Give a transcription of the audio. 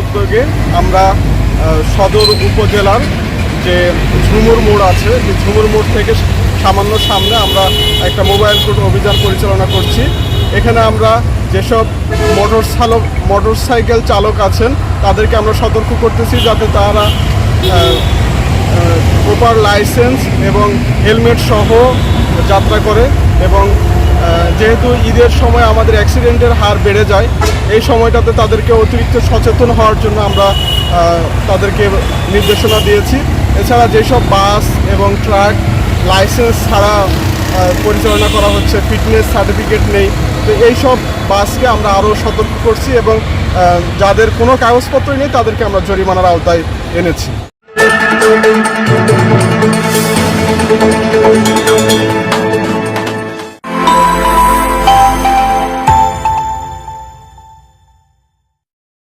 উদ্যোগে আমরা সদর উপজেলার যে ঝুমুর মোড় আছে এই ঝুমুর মোড় থেকে সামান্য সামনে আমরা একটা মোবাইল কোর্ট অভিযান পরিচালনা করছি। এখানে আমরা যেসব মোটর চালক মোটর সাইকেল চালক আছেন, তাদেরকে আমরা সতর্ক করতেছি যাতে তারা প্রপার লাইসেন্স এবং হেলমেট সহ যাত্রা করে এবং যেহেতু ঈদের সময় আমাদের অ্যাক্সিডেন্টের হার বেড়ে যায়, এই সময়টাতে তাদেরকে অতিরিক্ত সচেতন হওয়ার জন্য আমরা তাদেরকে নির্দেশনা দিয়েছি। এছাড়া যেসব বাস এবং ট্রাক লাইসেন্স ছাড়া পরিচালনা করা হচ্ছে, ফিটনেস সার্টিফিকেট নেই, তো এইসব বাসকে আমরা আরও সতর্ক করছি এবং যাদের কোনো কাগজপত্রই নেই তাদেরকে আমরা জরিমানার আওতায় এনেছি।